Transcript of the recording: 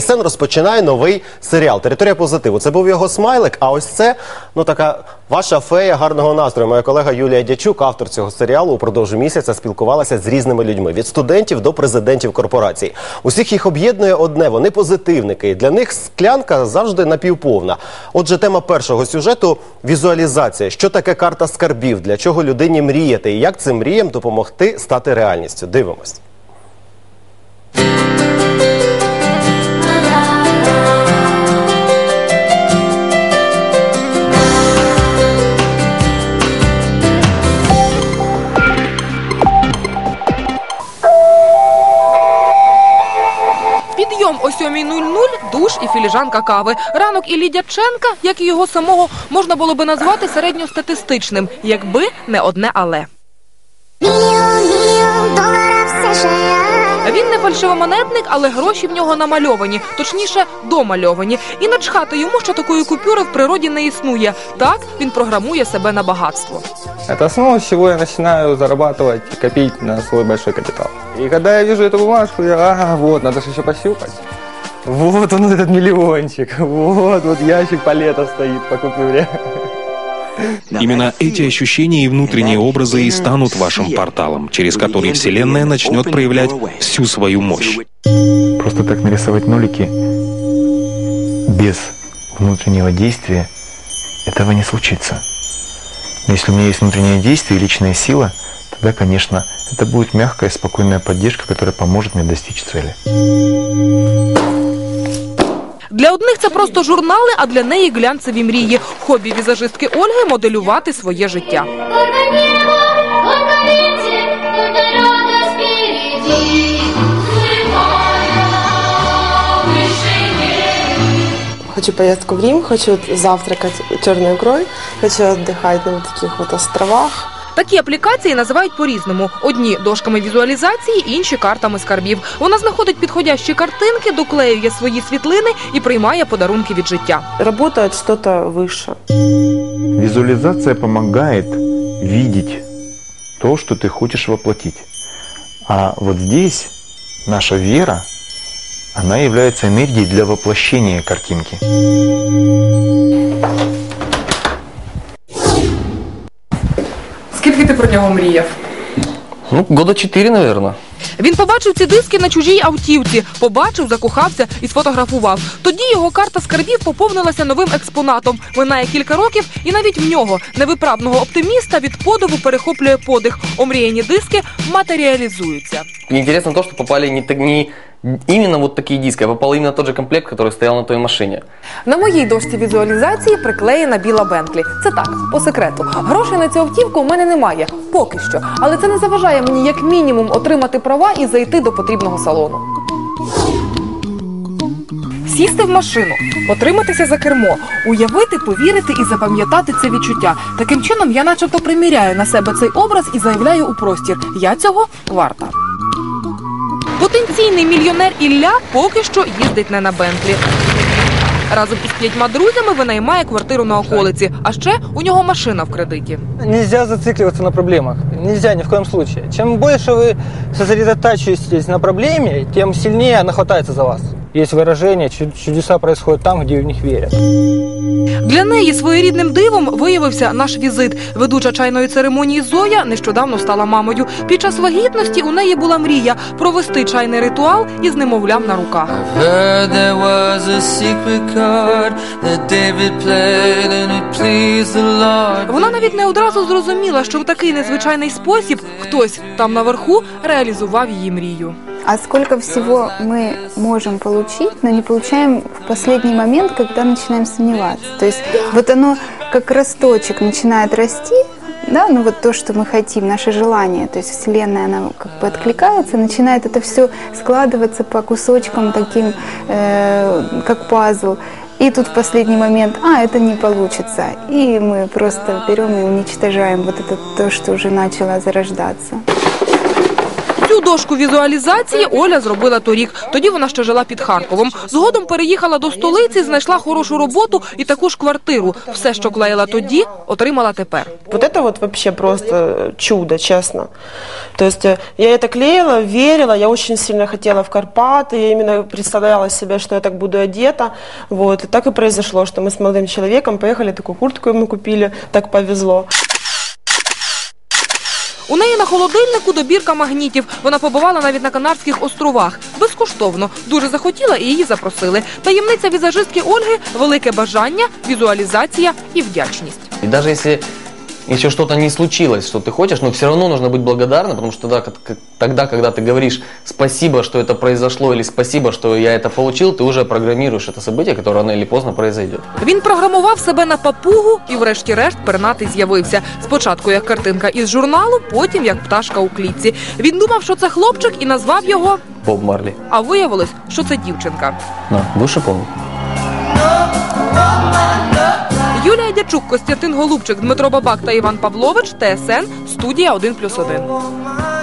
ТСН розпочинає новий серіал Територія позитиву. Це був його смайлик. А ось це ну така ваша фея гарного настрою. Моя колега Юлія Дячук, автор цього серіалу, упродовж місяця спілкувалася з різними людьми від студентів до президентів корпорацій. Усіх їх об'єднує одне. Вони позитивники. Для них склянка завжди напівповна. Отже, тема першого сюжету візуалізація. Що таке карта скарбів? Для чого людині мріяти? І як цим мріям допомогти стати реальністю? Дивимось. Підйом о 7.00, душ і філіжанка кави. Ранок Іллі Дяченка, як і його самого, можна було би назвати середньостатистичним, якби не одне але. Він не фальшивомонетник, але гроші в нього намальовані, точніше, домальовані. І начхати йому, що такої купюри в природі не існує. Так він програмує себе на багатство. Это основа, с чего я начинаю зарабатывать, копить на свой большой капитал. И когда я вижу эту бумажку, я, ага, вот, надо же еще пощупать. Вот он, этот миллиончик. Вот, вот ящик палетов стоит по купюре. Именно эти ощущения и внутренние образы и станут вашим порталом, через который Вселенная начнет проявлять всю свою мощь. Просто так нарисовать нолики без внутреннего действия, этого не случится. Но если у меня есть внутреннее действие и личная сила, тогда, конечно, это будет мягкая, спокойная поддержка, которая поможет мне достичь цели. Для одних це просто журнали, а для неї глянцеві мрії. Хобі візажистки Ольги моделювати своє життя. Только небо, только ветер, только радость впереди. Сурьма выше Хочу поездку в Рим, хочу завтракать черной икрой, хочу отдыхать на вот таких вот островах. Такі аплікації називають по-різному: одні дошками візуалізації, інші картами скарбів. Вона знаходить підходящі картинки, доклеює свої світлини і приймає подарунки від життя. Работает что-то выше. Визуализация помогает видеть то, что ты хочешь воплотить. А вот здесь наша вера, она является энергией для воплощения картинки. Скільки ти про нього мріяв? Ну, года четыре, наверное. Він побачив ці диски на чужій автівці, побачив, закохався і сфотографував. Тоді його карта скарбів поповнилася новим експонатом. Минає кілька років, і навіть в нього, невиправного оптиміста, від подиву перехоплює подих. Омріяні диски матеріалізуються. Мне интересно то, что попали не, не именно вот такие диски, а попал именно тот же комплект, который стоял на той машине. На моїй дошці візуалізації приклеєна біла Бентлі. Це так, по секрету. Грошей на цю автівку у мене немає, поки що. Але це не заважає мені як мінімум отримати права і зайти до потрібного салону. Сісти в машину, потриматися за кермо, уявити, повірити і запам'ятати це відчуття. Таким чином я начебто приміряю на себе цей образ і заявляю у простір. Я цього варта. Потенційний мільйонер Ілля поки що їздить не на Бентлі. Разом із п'ятьма друзями винаймає квартиру на околиці, а ще у нього машина в кредиті. Нельзя зацикливаться на проблемах. Нельзя ни в коем случае. Чем больше вы сосредотачиваетесь на проблеме, тем сильнее она хватается за вас. Есть выражение, чу- чудеса происходят там, где в них верят. Для неї своєрідним дивом виявився наш візит. Ведуча чайної церемонії Зоя нещодавно стала мамою. Під час вагітності у неї була мрія провести чайний ритуал із немовлям на руках. Вона навіть не одразу зрозуміла, що в такий незвичайний спосіб хтось там наверху реалізував її мрію. А сколько всего мы можем получить, но не получаем в последний момент, когда начинаем сомневаться. То есть вот оно как росточек начинает расти, да, ну вот то, что мы хотим, наше желание, то есть Вселенная, она как бы откликается, начинает это все складываться по кусочкам таким, э, как пазл. И тут в последний момент, а, это не получится. И мы просто берем и уничтожаем вот это то, что уже начало зарождаться. Цю Цю дошку візуалізації Оля зробила торік. Тоді вона ще жила під Харковом. Згодом переїхала до столиці, знайшла хорошу роботу і таку ж квартиру. Все, що клеїла тоді, отримала тепер. Вот это вот вообще просто чудо, честно. То есть э, я это клеила, верила, я очень сильно хотела в Карпаты, я именно представляла себе, что я так буду одета. Вот. И так и произошло, что мы с молодым человеком поехали, такую куртку ему купили, так повезло. У неї на холодильнику добірка магнітів. Вона побувала навіть на Канарських островах. Безкоштовно. Дуже захотіла і її запросили. Таємниця візажистки Ольги велике бажання, візуалізація і вдячність. И даже если еще что-то не случилось, что ты хочешь, но все равно нужно быть благодарным, потому что тогда, как- как- тогда, когда ты говоришь спасибо, что это произошло, или спасибо, что я это получил, ты уже программируешь это событие, которое рано или поздно произойдет. Він програмував себе на папугу і, врешті-решт, пернатий з'явився. Спочатку як картинка із журналу, потім як пташка у клітці. Він думав, що це хлопчик і назвав його, Боб Марли. а виявилось, що це дівчинка. На, выше помню. Юлія Костянтин Голубчик, Дмитро Бабак та Іван Павлович, ТСН, студія 1+,1.